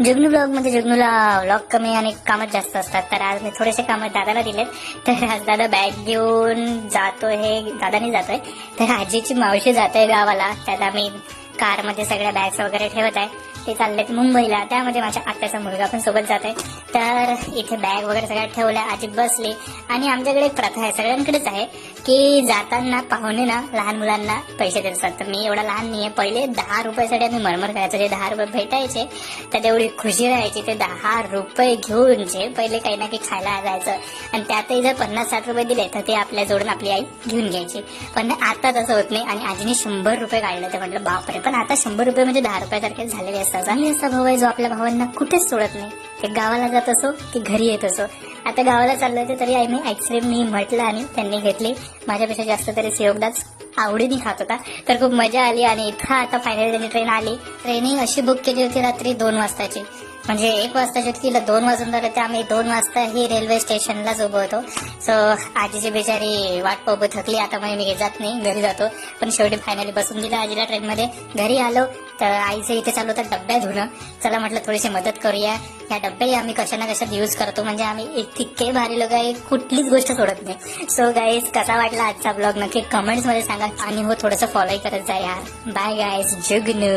Jagnu blog म्हणजे जगनूला blog कमी आणि कामच जास्त असतात. तर आज मी थोडेसे कामं दादाला दिलेत. तर आज दादा बॅग घेऊन जातो हे. दादाने जातोय. तर आजीची मावशी जाते गावाला. त्यात आम्ही कारमध्ये सगळ्या बॅग्स वगैरे ठेवत आहे. ते चाललेत मुंबईला. त्यामध्ये माझ्या आत्याचा मुलगा पण सोबत जात आहे तर इथे बॅग वगैरे सगळ्या ठेवल्या आजी बसली. आणि आमच्याकडे एक प्रथा आहे सगळ्यांकडेच आहे की जाताना पाहुणे ना लहान मुलांना पैसे देत असतात तर मी एवढा लहान नाही आहे पहिले दहा रुपयासाठी आम्ही मरमर करायचो जे दहा रुपये भेटायचे तर तेवढी खुशी राहायची ते दहा रुपये घेऊन जे पहिले काही ना काही खायला जायचं. आणि त्यातही जर पन्नास साठ रुपये दिले तर ते आपल्या जोडून आपली आई घेऊन घ्यायची. पण आता तसं होत नाही आणि आजीने शंभर रुपये काढले तर म्हटलं बापरे पण आता शंभर रुपये म्हणजे दहा रुपयासारखे झालेले असतात. आणि असा भाऊ हो आहे जो आपल्या भावांना कुठेच सोडत नाही. ते गावाला जात असो की घरी येत असो. आता गावाला चाललं होते तरी आईने आईस्क्रीम मी म्हटलं आणि त्यांनी घेतली. माझ्यापेक्षा जास्त तरी सेवकदाच आवडीने खात होता. तर खूप मजा आली आणि इथं आता फायनली त्यांनी ट्रेन आली. ट्रेनिंग अशी बुक केली होती रात्री दोन वाजताची. म्हणजे एक वाजता तिला दोन वाजून झाले तर आम्ही दोन वाजता ही रेल्वे स्टेशनलाच उभं होतो सो आजीची बिचारी वाट पाहू थकली आता म्हणजे मी जात नाही घरी जातो. पण शेवटी फायनली बसून दिलं आजीला ट्रेनमध्ये घरी आलो तर आईचं इथे चालू होतं डब्या धुणं. चला म्हटलं थोडीशी मदत करूया. या डब्बे आम्ही कशा ना कशात यूज करतो म्हणजे आम्ही इतके भारी लोक आहे कुठलीच गोष्ट सोडत नाही. सो गाईज कसा वाटला आजचा ब्लॉग नक्की कमेंट्समध्ये सांगा. आणि हो थोडंसं फॉलो करत जा यार. बाय गाईज जुगनू.